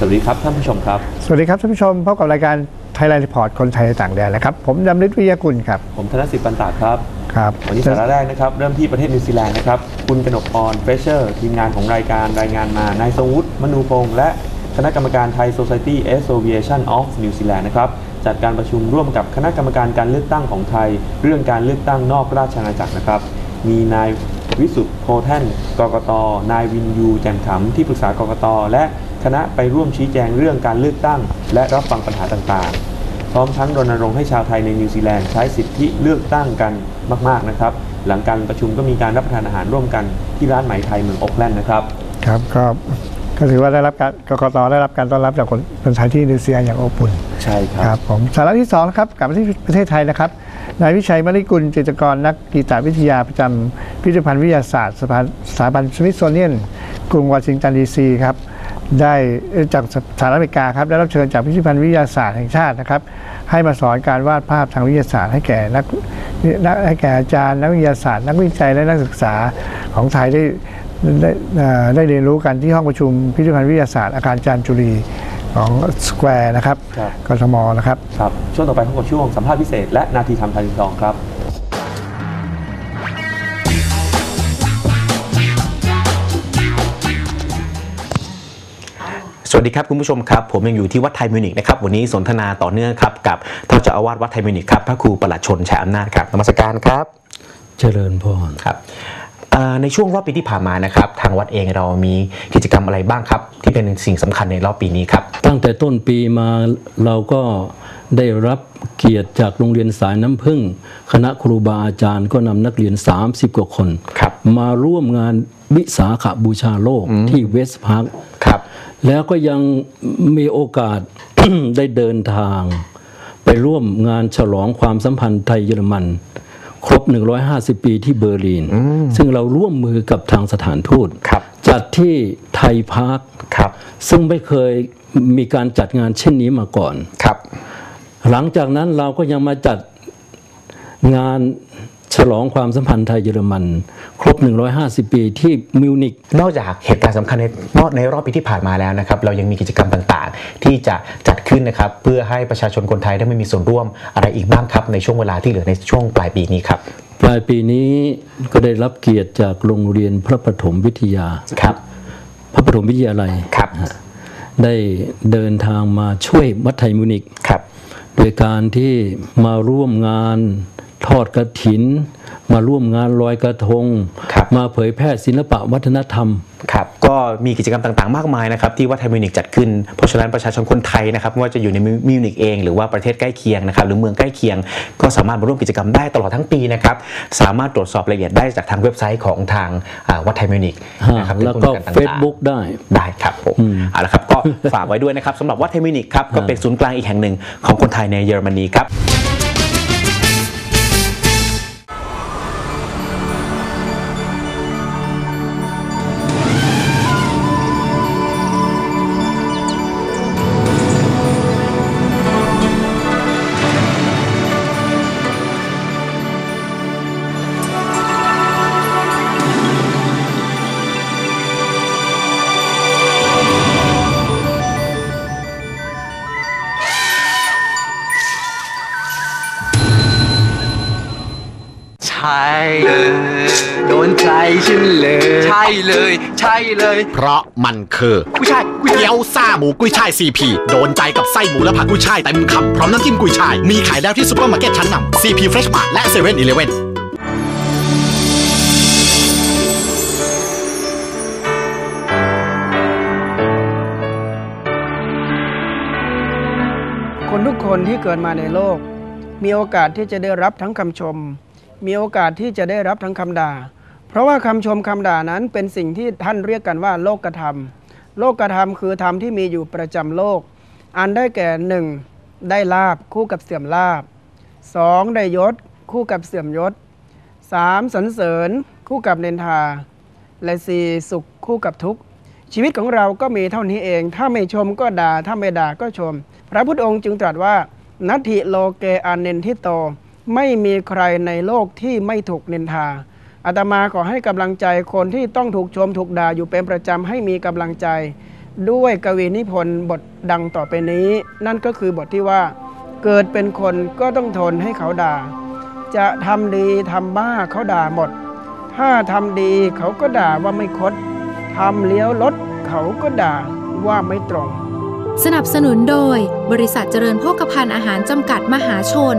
สวัสดีครับท่านผู้ชมครับ สวัสดีครับท่านผู้ชมพบกับรายการไทยแลนด์รีพอร์ตคนไทยในต่างแดนนะครับ ผมดำริศวิทยากุลครับ ผมธนสิทธิ์ปันตาครับครับวันนี้สาระแรกนะครับ เริ่มที่ประเทศนิวซีแลนด์นะครับ คุณกนกพรเฟเชอร์ทีมงานของรายการรายงานมานายทรงวุฒิมนูพงษ์และคณะกรรมการไทย Society Association of New Zealand นะครับจัดการประชุมร่วมกับคณะกรรมการการเลือกตั้งของไทย เรื่องการเลือกตั้งนอกราชอาณาจักรนะครับ มีนายวิสุทธ์โพแท่นกกตนายวินยูแจ่มขำที่ปรึกษากกตและ คณะไปร่วมชี้แจงเรื่องการเลือกตั้ง และรับฟังปัญหาต่างๆ พร้อมทั้งรณรงค์ให้ชาวไทยในนิวซีแลนด์ใช้สิทธิเลือกตั้งกันมากๆนะครับ หลังการประชุมก็มีการรับประทานอาหารร่วมกันที่ร้านไหมไทยเมืองโอ๊กแลนด์นะครับ ครับก็ก็ถือว่าได้รับการกกตได้รับการต้อนรับจากคนคนไทยที่นิวซีแลนด์อย่างอบอุ่นใช่คครัรับบผมสาระที่2นะครับกลับมาที่ประเทศไทยนะครับนายวิชัยมริกุลจิตรกรนักกีตวิทยาประจำพิพิธภัณฑ์วิทยาศาสตร์สถาสถาบันสมิธโซเนียนกรุงวอชิงตันดีซีครับ ได้เอ่อจากสหรัฐอเมริกาครับได้รับเชิญจากพิพิธภัณฑ์วิทยาศาสตร์แห่งชาตินะครับ ให้มาสอนการวาดภาพทางวิทยาศาสตร์ให้แก่นักนักให้แก่อาจารย์นักวิทยาศาสตร์ นักวิจัยและนักศึกษาของไทยได้ได้เอ่อได้เรียนรู้กันที่ห้องประชุมพิพิธภัณฑ์วิทยาศาสตร์อาคารจารย์จุรีของสแควร์นะครับครับกทมนะครับครับช่วงต่อไปพบกับช่วงสัมภาษณ์พิเศษและนาทีทำทันทีทองครับ สวัสดีครับคุณผู้ชมครับ ผมยังอยู่ที่วัดไทยมิวนิกนะครับวันนี้สนทนาต่อเนื่องครับกับท่านเจ้าอาวาสวัดไทยมิวนิกครับพระครูประหลัดชนชัยอำนาจครับนมัสการครับ เจริญพรครับเอ่อในช่วงรอบปีที่ผ่านมานะครับทางวัดเองเรามีกิจกรรมอะไรบ้างครับ ที่เป็นสิ่งสำคัญในรอบปีนี้ครับ ตั้งแต่ต้นปีมาเราก็ได้รับเกียรติจากโรงเรียนสายน้ำพึ่ง คณะครูบาอาจารย์ก็นำนักเรียน 30 กว่าคนครับมาร่วมงานวิสาขบูชาโลกที่เวสต์พาร์คครับ แล้วก็ยังมีโอกาสได้เดินทาง ไปร่วมงานฉลองความสัมพันธ์ไทยเยอรมัน ครบ 150 ปีที่เบอร์ลิน ซึ่งเราร่วมมือกับทางสถานทูตครับจัดที่ไทยพาร์คครับซึ่งไม่เคยมีการจัดงานเช่นนี้มาก่อนครับหลังจากนั้นเราก็ยังมาจัดงาน ฉลองความสัมพันธ์ไทยเยอรมัน ครบ 150 ปีที่มิวนิกนอกจากเหตุการณ์สำคัญในนอกในรอบปีที่ผ่านมาแล้วนะครับ เรายังมีกิจกรรมต่างๆ ที่จะจัดขึ้นนะครับ เพื่อให้ประชาชนคนไทยได้ไม่มีส่วนร่วมอะไรอีกบ้างครับ ในช่วงเวลาที่เหลือในช่วงปลายปีนี้ครับ ปลายปีนี้ก็ได้รับเกียรติจากโรงเรียนพระปฐมวิทยาครับ พระปฐมวิทยาลัยครับได้เดินทางมาช่วยวัดไทยมิวนิกครับโดยการที่มาร่วมงาน ทอดกระถิน มาร่วมงานลอยกระทงครับมาเผยแพร่ศิลปะวัฒนธรรมครับก็มีกิจกรรมต่างๆ มากมายนะครับที่วัดไทยมิวนิกจัดขึ้น เพราะฉะนั้นประชาชนคนไทยนะครับไม่ว่าจะอยู่ในมิวนิกเองหรือว่าประเทศใกล้เคียงนะครับหรือเมืองใกล้เคียง ก็สามารถมาร่วมกิจกรรมได้ตลอดทั้งปีนะครับสามารถตรวจสอบรายละเอียดได้จากทางเว็บไซต์ของทางอ่าวัดไทยมิวนิกนะครับแล้วก็ถึง Facebook ได้ได้ครับผมเอาละครับก็ฝากไว้ด้วยนะครับสำหรับวัดไทยมิวนิกครับก็เป็นศูนย์กลางอีกแห่งหนึ่งของคนไทยในเยอรมนีครับ ใช่เลย โดนใจฉันเลย ใช่เลย ใช่เลย เพราะมันคือกุ้ยช่ายกุ้ยเกี๊ยวซ่าหมูกุ้ยช่ายซีพีโดนใจกับไส้หมูและผักกุ้ยช่ายเต็มคำพร้อมน้ำจิ้มกุ้ยช่าย มีขายแล้วที่ซุปเปอร์มาร์เก็ตชั้นนำซีพีเฟรชมาร์และเซเว่นอีเลเว่นคนทุกคนที่เกิดมาในโลก มีโอกาสที่จะได้รับทั้งคำชม มีโอกาสที่จะได้รับทั้งคำด่า เพราะว่าคำชมคำด่านั้นเป็นสิ่งที่ท่านเรียกกันว่า โลกธรรม โลกธรรมคือธรรมที่มีอยู่ประจำโลก อันได้แก่หนึ่งได้ลาบคู่กับเสื่อมลาบสองได้ยศ คู่กับเสื่อมยศสามสรรเสริญ คู่กับเนนทา และสี่สุขคู่กับทุกข์ ชีวิตของเราก็มีเท่านี้เอง ถ้าไม่ชมก็ด่า ถ้าไม่ด่าก็ชม พระพุทธองค์จึงตรัสว่า นัตถิโลเกอาเนนทิโต ไม่มีใครในโลกที่ไม่ถูกนินทาอาตมาขอให้กำลังใจคนที่ต้องถูกชมถูกด่าอยู่เป็นประจำให้มีกำลังใจ ด้วยกวีนิพนธ์บทดังต่อไปนี้ นั่นก็คือบทที่ว่า เกิดเป็นคนก็ต้องทนให้เขาด่า จะทำดีทำบ้าเขาด่าหมด ถ้าทำดีเขาก็ด่าว่าไม่คดทำเลี้ยวรถเขาก็ด่าว่าไม่ตรง สนับสนุนโดย บริษัทเจริญโภคภัณฑ์อาหารจำกัดมหาชน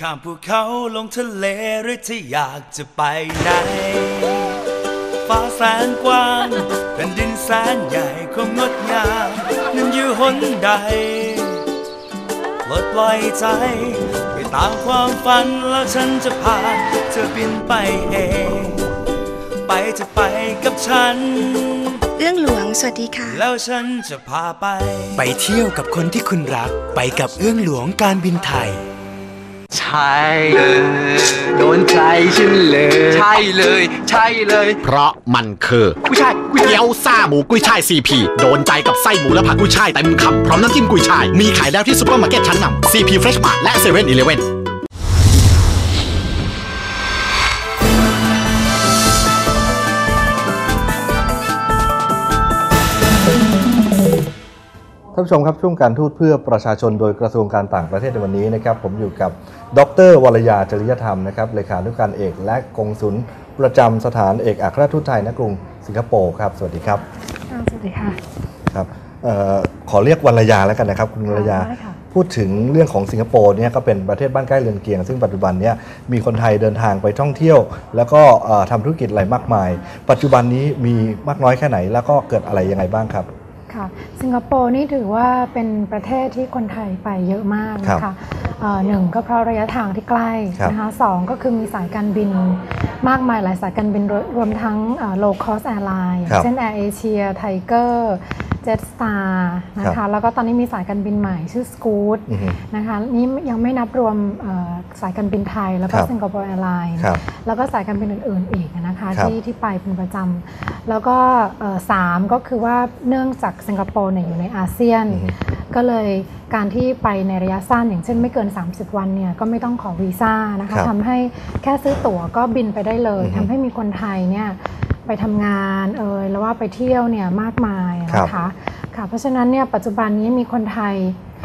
ข้ามภูเขาลงทะเลหรือที่อยากจะไปไหน ฟ้าแสนกว้างแผ่นดินแสนใหญ่ความงดงามนั้นอยู่หนใดปลดปล่อยใจ ไปตามความฝันแล้วฉันจะพาเธอบินไปเอง ไปจะไปกับฉัน เรื่องหลวงสวัสดีค่ะ แล้วฉันจะพาไป ไปเที่ยวกับคนที่คุณรัก ไปกับเอื้องหลวงการบินไทย ใช่เลยโดนใจฉันเลย ใช่เลย ใช่เลย เพราะมันคือผู้ชายก๋วยเตี๋ยวซ่าหมูกุ้ยช่ายซีพีโดนใจกับไส้หมูและผักกุ้ยช่ายเต็มคำพร้อมน้ำจิ้มกุ้ยช่าย มีขายแล้วที่ซุปเปอร์มาร์เก็ตชั้นนำซีพีเฟรชมาและเซเว่นอีเลฟเว่นท่านผู้ชมครับช่วงการทูตเพื่อประชาชนโดยกระทรวงการต่างประเทศในวันนี้นะครับ ผมอยู่กับ ดรวรยาจริยธรรมนะครับเลขานุการเอกและกงสุลประจำสถานเอกอัครราชทูตไทยณกรุงสิงคโปร์ครับ สวัสดีครับ สวัสดีค่ะ ครับเอ่อขอเรียกวรยาแล้วกันนะครับ คุณวรยาได้ค่ะพูดถึงเรื่องของสิงคโปร์เนี่ยก็เป็นประเทศบ้านใกล้เรือนเคียง ซึ่งปัจจุบันเนี้มีคนไทยเดินทางไปท่องเที่ยว แล้วก็เอ่อทำธุรกิจอะไรมากมาย ปัจจุบันนี้มีมากน้อยแค่ไหน แล้วก็เกิดอะไรยังไงบ้างครับค่ะสิงคโปร์นี่ถือว่าเป็นประเทศที่คนไทยไปเยอะมากนะครัคะบเอ่อ หนึ่งก็เพราะระยะทางที่ใกล้ครับนะคะสองก็คือมีสายการบินมากมายหลายสายการบินรวรวมทั้งเอ่อ low cost airline ครับเช่น Air Asia Tiger Jetstar นะครัคะบแล้วก็ตอนนี้มีสายการบินใหม่ชื่อ Scoot อือฮึนะคะนี่ยังไม่นับรวมเอ่อสายการบินไทย แล้วก็ครับสิงคโปร์แอร์ไลน์ครับแล้วก็สายการบินอื่นๆอีกนะคะครับที่ที่ไปเป็นประจำ แล้วก็เอ่อสามก็คือว่าเนื่องจากสิงคโปร์เนี่ยอยู่ในอาเซียน ก็เลยการที่ไปในระยะสั้นอย่างเช่นไม่เกิน 30 วันเนี่ยก็ไม่ต้องขอวีซ่านะครัคะบทำให้แค่ซื้อตั๋วก็บินไปได้เลยอือฮึทำให้มีคนไทยเนี่ยไปทำงานเอยแล้วว่าไปเที่ยวเนี่ยมากมายนะคะค่ะเพราะฉะนั้นเนี่ยปัจจุบันนี้มีคนไทย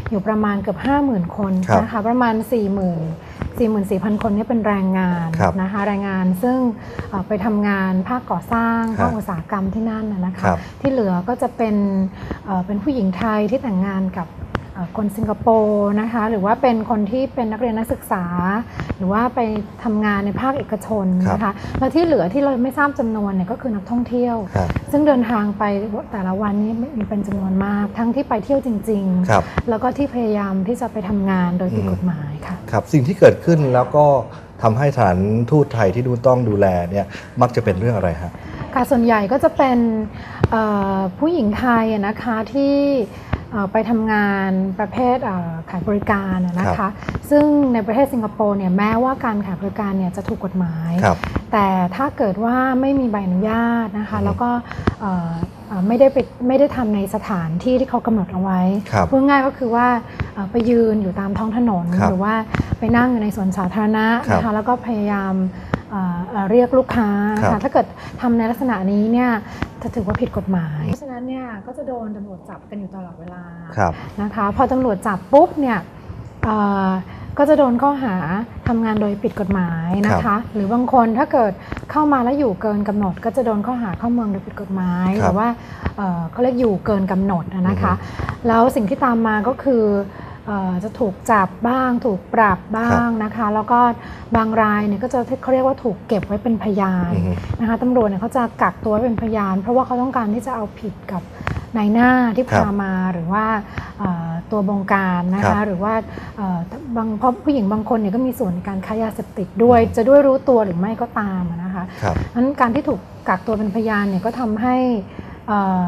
อยู่ประมาณเกือบ 50,000 คนครับนะคะประมาณ 40,000 44,000 คนเนี่ยเป็นแรงงานครับนะคะแรงงานซึ่งเอ่อไปทำงานภาคก่อสร้างครับภาคอุตสาหกรรมที่นั่นนะนะคะครับที่เหลือก็จะเป็นเอ่อเป็นผู้หญิงไทยที่แต่งงานกับเอ่อ คนสิงคโปร์นะคะหรือว่าเป็นคนที่เป็นนักเรียนนักศึกษา หรือว่าไปทำงานในภาคเอกชนนะคะแล้วที่เหลือที่เราไม่ทราบจำนวนเนี่ยก็คือนักท่องเที่ยวครับซึ่งเดินทางไปแต่ละวันนี้มีเป็นจำนวนมาก ทั้งที่ไปเที่ยวจริงครับๆแล้วก็ที่พยายามที่จะไปทำงานโดยผิดกฎหมายค่ะครับสิ่งที่เกิดขึ้นแล้วก็ทำให้ฐานทูตไทยที่ดูนต้องดูแลเนี่ยมักจะเป็นเรื่องอะไรฮะค่ะส่วนใหญ่ก็จะเป็นเอ่อผู้หญิงไทยอะนะคะที่เอ่อ ไปทำงานประเภทเอ่อขายบริการอะนะครัคะบซึ่งในประเทศสิงคโปร์เนี่ยแม้ว่าการขายบริการเนี่ยจะถูกกฎหมายครับแต่ถ้าเกิดว่าไม่มีใบอนุญาตนะคะแล้วก็เอ่อเอ่อไม่ได้ไปไม่ได้ทำในสถานที่ที่เขากำหนดเอาไว้ครับพูดง่ายก็คือว่าเอ่อไปยืนอยู่ตามท้องถนนครับหรือว่าไปนั่งอยู่ในสวนสาธารณะครับนะคะแล้วก็พยายามเอ่อเอ่อเรียกลูกค้านะครัคะบถ้าเกิดทำในลักษณะนี้เนี่ย จะถือว่าผิดกฎหมาย เพราะฉะนั้นเนี่ยก็จะโดนตำรวจจับกันอยู่ตลอดเวลาครับนะคะพอตำรวจจับปุ๊บเนี่ยเอ่อก็จะโดนข้อหาทำงานโดยผิดกฎหมายนะครัคะบหรือบางคนถ้าเกิดเข้ามาแล้วอยู่เกินกำหนด ก็จะโดนข้อหาเข้าเมืองโดยผิดกฎหมายครับหรือว่าเอ่อเขาเรียกอยู่เกินกำหนดอะนะคะ แล้วสิ่งที่ตามมาก็คือเอ่อ จะถูกจับบ้างถูกปรับบ้างนะคะ แล้วก็บางรายเนี่ยก็จะเขาเรียกว่าถูกเก็บไว้เป็นพยานอือฮึนะคะตำรวจเนี่ยเขาจะกักตัวไว้เป็นพยาน เพราะว่าเขาต้องการที่จะเอาผิดกับนายหน้าที่ครัพาบมาหรือว่าเอ่อตัวบงการนะครัคะบหรือว่าเอ่อบางเพราะผู้หญิงบางคนเนี่ยก็มีส่วนในการค้ายาเสพติดด้วย จะด้วยรู้ตัวหรือไม่ก็ตามอะนะคะครับนั้นการที่ถูกกักตัวเป็นพยานเนี่ยก็ทำให้เอ่อ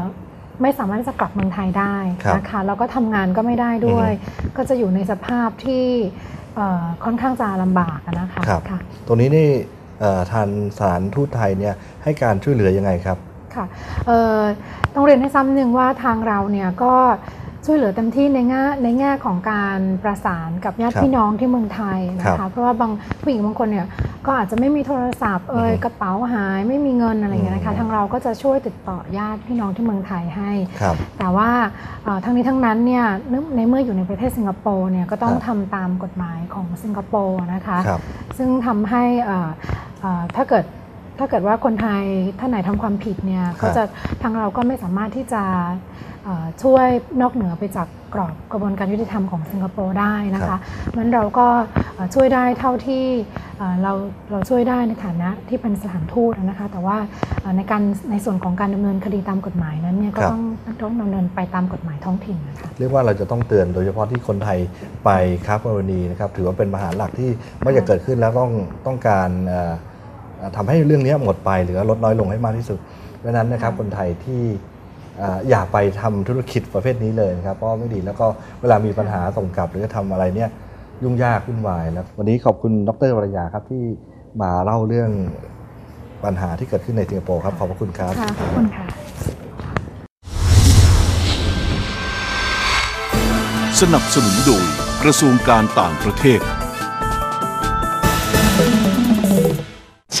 ไม่สามารถที่จะกลับเมืองไทยได้ครับนะคะแล้วก็ทำงานก็ไม่ได้ด้วย ก็จะอยู่ในสภาพที่เอ่อค่อนข้างจะลำบากอะนะคะครับค่ะตรงนี้นี่เอ่อทางสถานทูตไทยเนี่ยให้การช่วยเหลือยังไงครับค่ะเอ่อต้องเรียนให้ซ้ำหนึ่งว่าทางเราเนี่ยก็ ช่วยเหลือเต็มที่ในแง่ในแง่ของการประสานกับญาติครับพี่น้องที่เมืองไทยนะครัคะบเพราะว่าบางผู้หญิงบางคนเนี่ยก็อาจจะไม่มีโทรศัพท์เอ่ยกระเป๋าหายไม่มีเงินอะไรอย่างเงี้ยนะคะทางเราก็จะช่วยติดต่อญาติพี่น้องที่เมืองไทยให้ครับแต่ว่าเอ่อทั้งนี้ทั้งนั้นเนี่ยเนื่องในเมื่ออยู่ในประเทศสิงคโปร์เนี่ยก็ต้องครับทำตามกฎหมายของสิงคโปร์นะคะครับซึ่งทำให้เอ่อเอ่อถ้าเกิดถ้าเกิดว่าคนไทยท่านไหนทำความผิดเนี่ยครับก็จะทางเราก็ไม่สามารถที่จะเอ่อ ช่วยนอกเหนือไปจากกรอบกระบวนการยุติธรรมของสิงคโปร์ได้นะครัคะบมันเราก็เอ่อช่วยได้เท่าที่เอ่อเราเราช่วยได้ในฐานะที่เป็นสถานทูตนะคะ แต่ว่าเอ่อในการในส่วนของการดำเนินคดีตามกฎหมายนั้นเนี่ยก็ครับต้องต้องดำเนินไปตามกฎหมายท้องถิ่นนะคะเรียกว่าเราจะต้องเตือนโดยเฉพาะที่คนไทยไปค้ากรณีนะครับถือว่าเป็นปัญหาหลักที่ไม่จะเกิดขึ้นแล้วต้องต้องการเอ่อเอ่อทำให้เรื่องนี้หมดไปหรือว่าลดน้อยลงให้มากที่สุดเพราะฉะนั้นนะครับคนไทยที่เอ่ออย่าไปทำธุรกิจประเภทนี้เลยนะครับเพราะไม่ดีแล้วก็เวลามีปัญหาส่งกลับหรือจะทำอะไรเนี่ยยุ่งยากวุ่นวายแล้ววันนี้ขอบคุณดรวรยาครับที่มาเล่าเรื่องปัญหาที่เกิดขึ้นในสิงคโปร์ครับขอบพระคุณครับค่ะขอบคุณค่ะสนับสนุนโดยกระทรวงการต่างประเทศ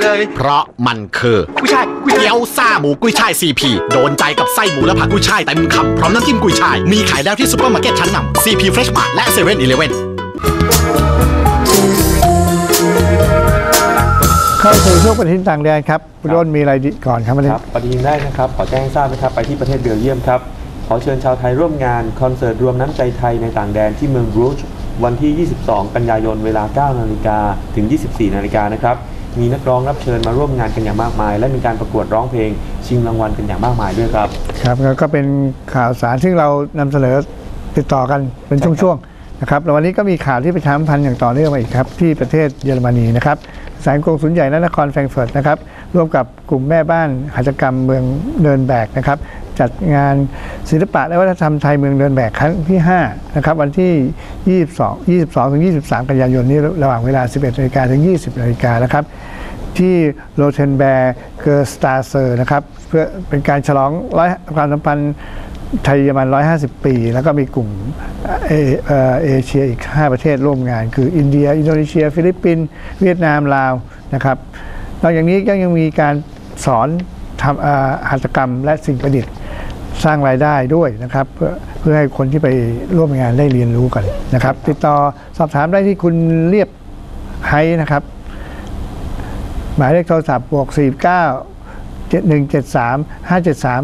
เลย เพราะมันคือผู้ชายเกี๊ยวซ่าหมูกุ้ยช่ายซีพีโดนใจกับไส้หมูและผักกุ้ยช่ายเต็มคำพร้อมน้ำจิ้มกุ้ยช่าย มีขายแล้วที่ซุปเปอร์มาร์เก็ตชั้นนำซีพีเฟรชมาและเซเว่นอีเลเว่นเข้าสู่ช่วงปฏิทินต่างแดนครับคุณอ้นมีอะไรดีก่อนครับวันนี้ครับปฏิทินแรกนะครับ ขอแจ้งให้ทราบนะครับ ไปที่ประเทศเบลเยียมครับ ขอเชิญชาวไทยร่วมงานคอนเสิร์ตรวมน้ำใจไทยในต่างแดนที่เมืองบรูชวันที่ 22 กันยายนเวลา 9 นาฬิกาถึง 24 นาฬิกานะครับ มีนักร้องรับเชิญมาร่วมงานกันอย่างมากมาย และมีการประกวดร้องเพลงชิงรางวัลกันอย่างมากมายด้วยครับ ครับแล้วก็เป็นข่าวสารที่เรานำเสนอติดต่อกันเป็นช่วงๆนะครับแล้ววันนี้ก็มีข่าวที่ประชาสัมพันธ์อย่างต่อเนื่องมาอีกครับ ที่ประเทศเยอรมนีนะครับสายกงสุลใหญ่นนครแฟรงเฟิร์ตนะครับร่วมกับกลุ่มแม่บ้านหัตถกรรมเมืองเดินแบกนะครับจัดงาน ศิลปะและวัฒนธรรมไทยเมืองเดินแบกครั้งที่5นะครับวันที่ 22 22ถึง23 กันยายนนี้ระหว่างเวลา 11นาฬิกาถึง 20นาฬิกานะครับที่โรเทนแบร์เกอร์สตาเซอร์นะครับเพื่อเป็นการฉลองร้อยความสัมพันธ์ไทยเยอรมัน 150 ปี แล้วก็มีกลุ่มเอเอเชียอีก 5 ประเทศร่วมงาน คืออินเดีย อินโดนีเซีย ฟิลิปปินส์เวียดนาม ลาวนะครับนอกจากนี้ก็ยังมีการสอนทำอาหัตถกรรมและสิ่งประดิษฐ์ สร้างรายได้ด้วยนะครับ เพื่อเพื่อให้คนที่ไปร่วมงานได้เรียนรู้กันนะครับ ติดต่อสอบถามได้ที่คุณเรียบไฮนะครับ หมายเลขโทรศัพท์บวก49 7173 573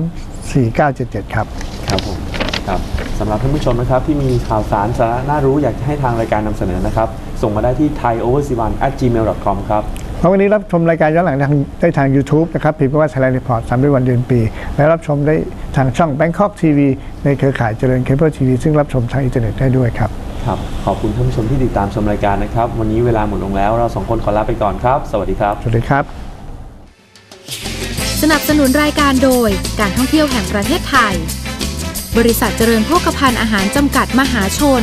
4977ครับ ครับผมครับสำหรับท่านผู้ชมนะครับที่มีข่าวสารสาระน่ารู้อยากจะให้ทางรายการนำเสนอนะครับ ส่งมาได้ที่ thaioversivan gmail com ครับ เพราะวันนี้รับชมรายการย้อนหลังทางได้ทาง YouTube นะครับพิมพ์ว่า Thailand Report 3ด้วยวันเดือนปี และรับชมได้ทางช่อง Bangkok TV ในเครือข่ายเจริญเคเบิลทีวีซึ่งรับชมทางอินเทอร์เน็ตได้ด้วยครับครับขอบคุณท่านผู้ชมที่ติดตามชมรายการนะครับ วันนี้เวลาหมดลงแล้วเราสองคนขอลาไปก่อนครับ สวัสดีครับ สวัสดีครับ สนับสนุนรายการโดยการท่องเที่ยวแห่งประเทศไทย บริษัทเจริญโภคภัณฑ์อาหารจำกัดมหาชน